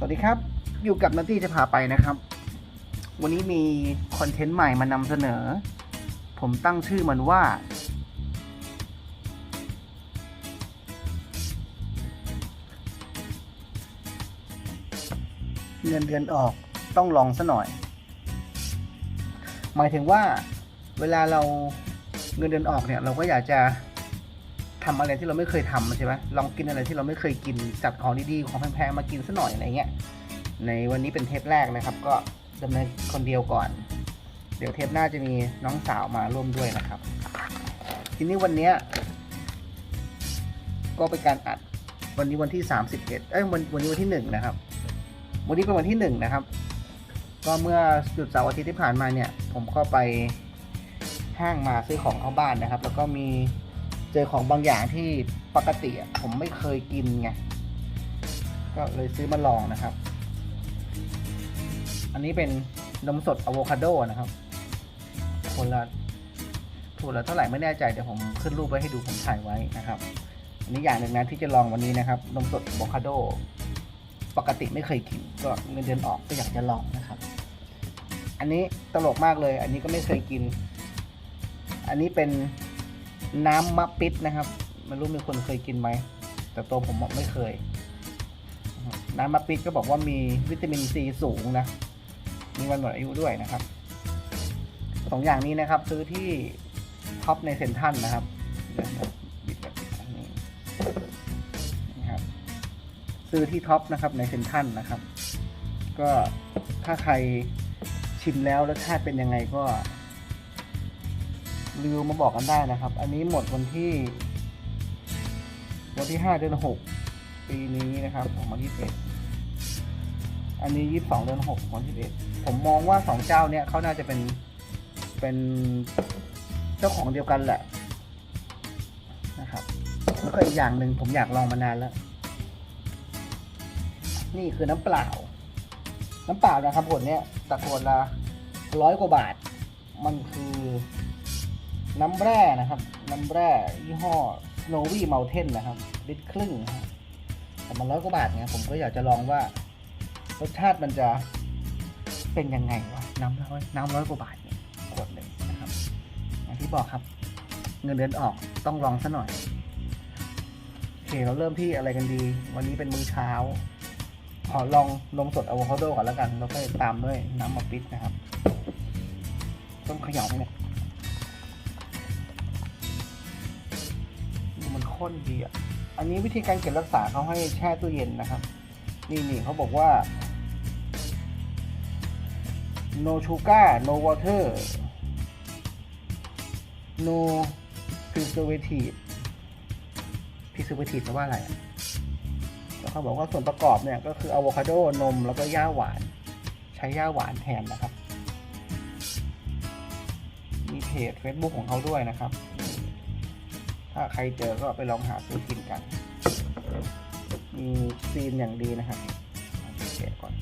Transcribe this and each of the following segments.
สวัสดีครับ อยู่กับนัตตี้จะพาไปนะครับ วันนี้มีคอนเทนต์ใหม่มานำเสนอ ผมตั้งชื่อมันว่า เงินเดือนออกต้องลองซะหน่อย หมายถึงว่าเวลาเราเงินเดือนออกเนี่ย เราก็อยากจะ ทำอะไรที่เราไม่เคยทำใช่ไหมลองกินอะไรที่เราไม่เคยกินจัดของดีๆของแพงๆมากินซะหน่อยอะไรเงี้ยในวันนี้เป็นเทปแรกนะครับ ก็ดำเนินคนเดียวก่อน เดี๋ยวเทปหน้าจะมีน้องสาวมาร่วมด้วยนะครับ ทีนี้วันนี้ก็เป็นการอัดวันนี้วันที่ 31 เอ้ยวันวันนี้วันที่หนึ่งนะครับ วันนี้เป็นวันที่หนึ่งนะครับ ก็เมื่อหยุดเสาร์อาทิตย์ที่ผ่านมาเนี่ย ผมก็ไปห้างมาซื้อของเข้าบ้านนะครับ แล้วก็มี เจอของบางอย่างที่ปกติอะผมไม่เคยกินไง ก็เลยซื้อมาลองนะครับ อันนี้เป็นนมสดอะโวคาโดนะครับ คนละถูกละเท่าไหร่ไม่แน่ใจเดี๋ยวผมขึ้นรูปไว้ให้ดูผมถ่ายไว้นะครับอันนี้อย่างหนึ่งนะที่จะลองวันนี้นะครับนมสดอะโวคาโดปกติไม่เคยกินก็เงินเดือนออกก็อยากจะลองนะครับ อันนี้ตลกมากเลย อันนี้ก็ไม่เคยกิน อันนี้เป็น น้ำมะปิดนะครับไม่รู้มีคนเคยกินไหม แต่ตัวผมไม่เคย น้ำมะปิดก็บอกว่ามีวิตามินซีสูงนะ มีวันหมดอายุด้วยนะครับสองอย่างนี้นะครับ ซื้อที่ท็อปในเซ็นทัลนะครับบิดแบบนี้นะครับ ซื้อที่ท็อปนะครับในเซ็นทัลนะครับ ก็ถ้าใครชิมแล้วรสชาติเป็นยังไงก็ รีวิวมาบอกกันได้นะครับ อันนี้หมดวันที่ วันที่ห้าเดือนหกปีนี้นะครับของวันที่เอ็ดอันนี้ยี่สิบสองเดือนหกวันที่เอ็ดผมมองว่าสองเจ้าเนี่ยเขาน่าจะเป็นเป็นเจ้าของเดียวกันแหละนะครับแล้วก็อีกอย่างหนึ่งผมอยากลองมานานแล้ว นี่คือน้ำเปล่า น้ำเปล่านะครับขวดเนี้ยแต่ขวดละร้อยกว่าบาท มันคือ น้ำแร่นะครับ น้ำแร่ยี่ห้อ Snowy Mountain นะครับลิตรครึ่งนะครับแต่มันร้อยกว่าบาทไงผมก็อยากจะลองว่ารสชาติมันจะเป็นยังไงวะน้ำร้อยน้ำร้อยกว่าบาทเนี่ยขวดหนึ่งนะครับอย่างที่บอกครับ เงินเดือนออกต้องลองซะหน่อยโอเคเราเริ่มที่อะไรกันดี วันนี้เป็นมื้อเช้า ขอลองนมสดอะโวคาโดก่อนแล้วกัน แล้วก็ตามด้วยน้ำมะปิดนะครับ ต้องเขย่าไหมเนี่ย ข้นดีอะอันนี้วิธีการเก็บรักษาเขาให้แช่ตู้เย็นนะครับ นี่นี่เขาบอกว่า no sugar no water no preservative preservative แปลว่าอะไร แล้วเขาบอกว่าส่วนประกอบเนี่ยก็คืออะโวคาโด นม แล้วก็ย่าหวาน ใช้ย่าหวานแทนนะครับ มีเพจ Facebook ของเขาด้วยนะครับ ถ้าใครเจอก็ไปลองหาซื้อกินกัน มีซีนอย่างดีนะครับแกะก่อน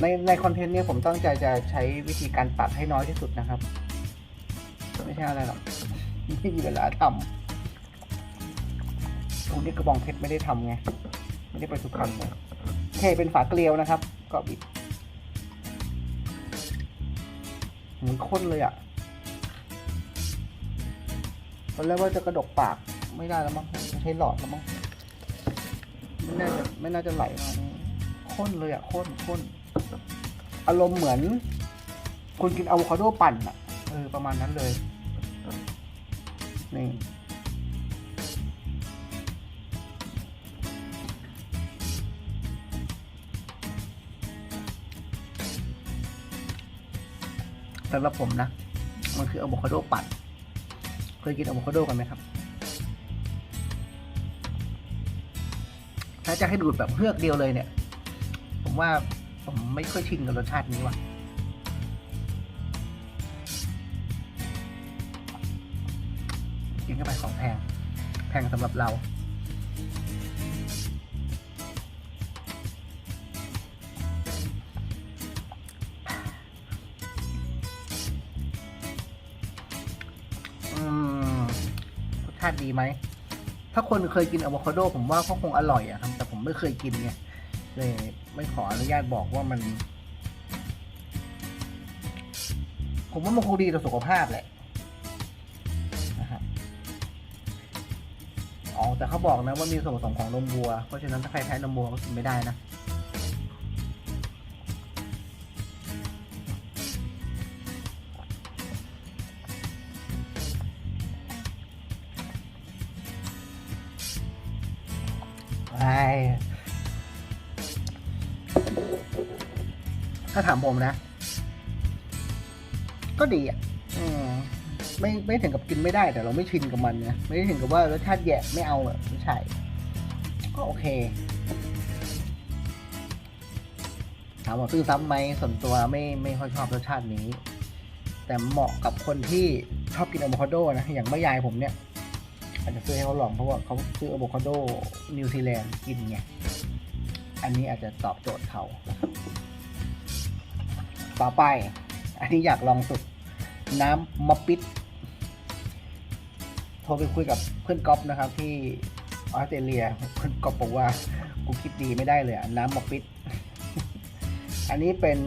ในในคอนเทนต์เนี้ผมตั้งใจจะใช้วิธีการตัดให้น้อยที่สุดนะครับ ไม่ใช่อะไรหรอกไม่มีเวลาทำตรงนี้กระบองเพชรไม่ได้ทำไง ไม่ได้ไปสุพรรณเลยโอเคเป็นฝาเกลียวนะครับ ก็บิด เหมือนข้นเลยอะ่ะ ตอนแรกว่าจะกระดกปากไม่ได้แล้วมั้งใช้หลอดแล้วมั้งไม่น่าจะไม่น่าจะไหลมาข้นเลยอะ่ะข้นข้นอารมณ์เหมือน คุณกินอะโวคาโดปั่นอะเออประมาณนั้นเลยนี่ สำหรับผมนะ มันคืออะโวคาโดปั่น เคยกินอะโวคาโดกันไหมครับ ถ้าจะให้ดูดแบบเพือกเดียวเลยเนี่ย ผมว่าผมไม่ค่อยชินกับรสชาตินี้ว่ะกินเข้าไปของแพง แพงสำหรับเรา ชาติดีไหม ถ้าคนเคยกินอะโวคาโดผมว่าก็คงอร่อยอะครับ แต่ผมไม่เคยกินไงเลยไม่ขออนุญาตบอกว่ามัน ผมว่ามันคงดีต่อสุขภาพแหละนะครับอ๋อแต่เขาบอกนะว่ามีส่วนผสมของนมวัว เพราะฉะนั้นถ้าใครแพ้นมวัวก็กินไม่ได้นะ ถ้าถามผมนะ ก็ดีอะอมไม่ไม่ถึงกับกินไม่ได้แต่เราไม่ชินกับมันนะไม่ได้ถึงกับว่ารสชาติแย่ไม่เอาอะไม่ใช่ก็โอเค ถามว่าซื้อซ้ำไหมส่วนตัวไม่ไม่ค่อยชอบรสชาตินี้ แต่เหมาะกับคนที่ชอบกินอะโวคาโดนะอย่างแม่ยายผมเนี่ยอาจจะซื้อให้เขาลองเพราะว่าเขาซื้ออะโวคาโดนิวซีแลนด์กินไง นนี้อาจจะตอบโจทย์เขานะครับต่อไป อันนี้อยากลองสุดน้ำมะปิดโทรไปคุยกับเพื่อนก๊อฟนะครับ ที่ออสเตรเลียเพื่อนก๊อฟบอกว่ากูคิดดีไม่ได้เลยน้ำมะปิด อันนี้เป็น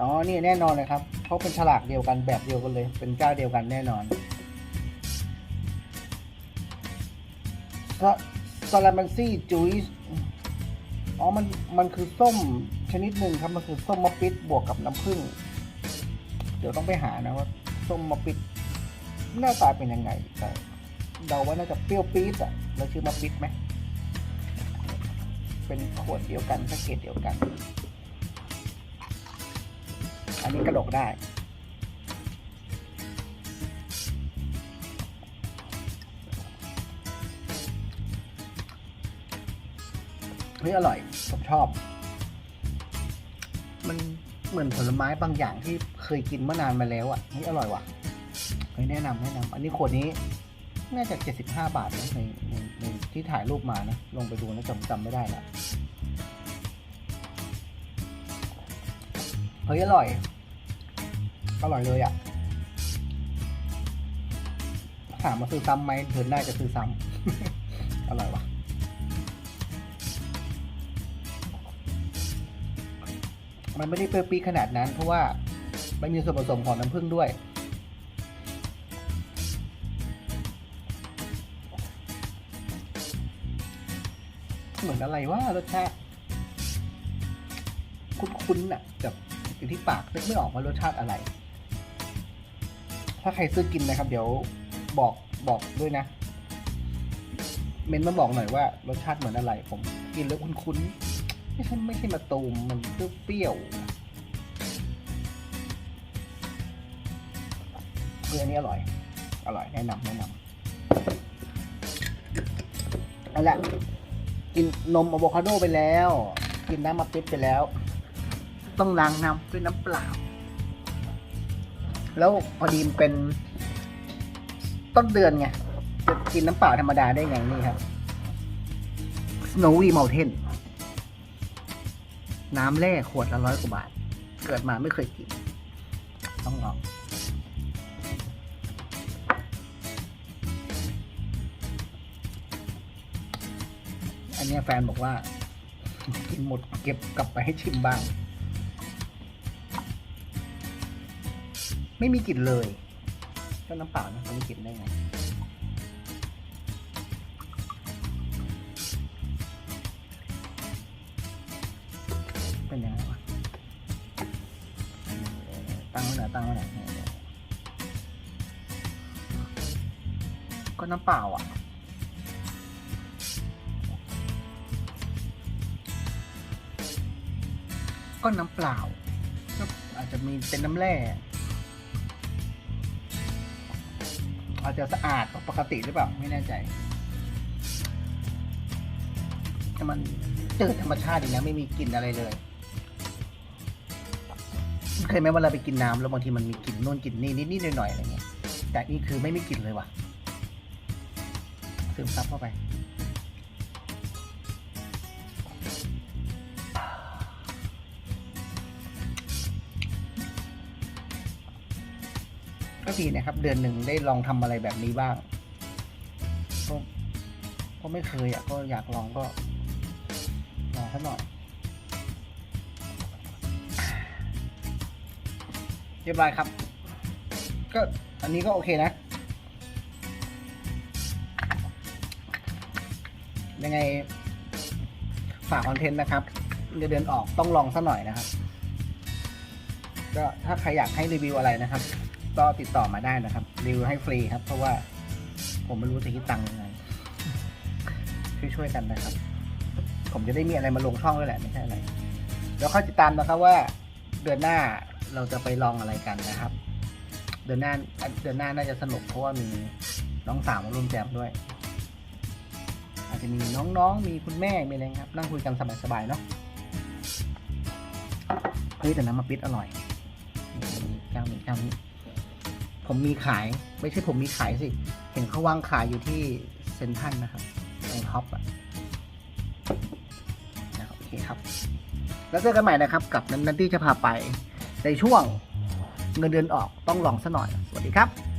อ๋อนี่แน่นอนเลยครับเขาะเป็นฉลากเดียวกันแบบเดียวกันเลย เป็นเจ้าเดียวกันแน่นอนซาลามันซี่จูส อ๋อ มัน มันคือส้มชนิดหนึ่งครับ มันคือส้มมะปิดบวกกับน้ำผึ้ง เดี๋ยวต้องไปหานะว่าส้มมะปิดหน้าตาเป็นยังไง แต่เดาว่าน่าจะเปรี้ยวปี๊ดอะแล้วชื่อมะปิดไหม เป็นขวดเดียวกันแพ็กเกจเดียวกัน อันนี้กระดกได้ เฮ้ยอร่อยผมชอบ มันเหมือนผลไม้บางอย่างที่เคยกินเมื่อนานมาแล้วอะเฮ้ยอร่อยว่ะเฮ้ยแนะนำแนะนำอันนี้ขวดนี้น่าจะเจ็ดสิบห้าบาทนะในในในที่ถ่ายรูปมานะ ลงไปดูนะจำจำไม่ได้ละเฮ้ยอร่อย อร่อยเลยอะถามมาซื้อซ้ำไหมเดินหน้าจะซื้อซ้ำ อร่อยว่ะ มันไม่ได้เปรี้ยวปีขนาดนั้น เพราะว่ามันมีส่วนผสมของน้ำผึ้งด้วย เหมือนอะไรว่ารสชาติคุ้นๆน่ะกับอยู่ที่ปากนึกไม่ออกว่ารสชาติอะไร ถ้าใครซื้อกินนะครับ เดี๋ยวบอกบอกด้วยนะ เมนมาบอกหน่อยว่ารสชาติเหมือนอะไร ผมกินแล้วคุ้นๆ ไม่ใช่ไม่ใช่มาตูมมันเปรี้ยวๆคืออันนี้อร่อย อร่อยแนะนำแนะนำเอาละกินนมอะโวคาโดไปแล้ว กินน้ำมะปิดไปแล้ว ต้องล้างน้ำด้วยน้ำเปล่า แล้วพอดีมันเป็นต้นเดือนไง จะกินน้ำเปล่าธรรมดาได้ไงนี่ครับ Snowy Mountain น้ำแร่ขวดละร้อยกว่าบาท เกิดมาไม่เคยกิน ต้องลองอันเนี้ยแฟนบอกว่า กินหมดเก็บกลับไปให้ชิมบ้าง ไม่มีกลิ่นเลยก็น้ำเปล่านะจะมีกลิ่นได้ไง ตั้งไว้ไหนตั้งไว้ไหนก็น้ำเปล่าอะก็น้ำเปล่าก็อาจจะมีเป็นน้ำแร่อาจจะสะอาดปกติหรือเปล่าไม่แน่ใจ แต่มันเจืดธรรมชาติอย่างนี้ไม่มีกลิ่นอะไรเลย เคยไหมเวลาไปกินน้ำแล้วบางทีมันมีกลิ่นนู่นกลิ่นนี่นิดๆหน่อยๆอะไรเงี้ยแต่นี่คือไม่มีกลิ่นเลยว่ะซึมซับเข้าไปก็ดีนะครับ เดือนหนึ่งได้ลองทำอะไรแบบนี้บ้างก็ไม่เคยอะก็อยากลองก็ลองสักหน่อย รียบร้อยครับ ก็อันนี้ก็โอเคนะ ยังไง ฝากคอนเทนต์นะครับเงินเดือนออกต้องลองสักหน่อยนะครับ ก็ถ้าใครอยากให้รีวิวอะไรนะครับ ก็ติดต่อมาได้นะครับ รีวิวให้ฟรีครับ เพราะว่าผมไม่รู้จะคิดตังค์ยังไง ช่วยๆกันนะครับ ผมจะได้มีอะไรมาลงช่องด้วยแหละไม่ใช่อะไร แล้วค่อยติดตามนะครับว่าเดือนหน้า เราจะไปลองอะไรกันนะครับ เดือนหน้าเดือนหน้าน่าจะสนุกเพราะว่ามีน้องสาวมาร่วมแจมด้วย อาจจะมีน้องๆ มีคุณแม่ มีอะไรครับ นั่งคุยกันสบายๆเนาะ เฮ้ยแต่น้ำมะปิดอร่อยนี่เจ้านี้เจ้านี้ ผมมีขาย ไม่ใช่ผมมีขายสิ เห็นเขาวางขายอยู่ที่เซ็นทรัลนะครับตรงท็อปอะนะครับโอเคครับ แล้วเจอกันใหม่นะครับ กับนันนันที่จะพาไป ในช่วงเงินเดือนออกต้องลองซะหน่อย สวัสดีครับ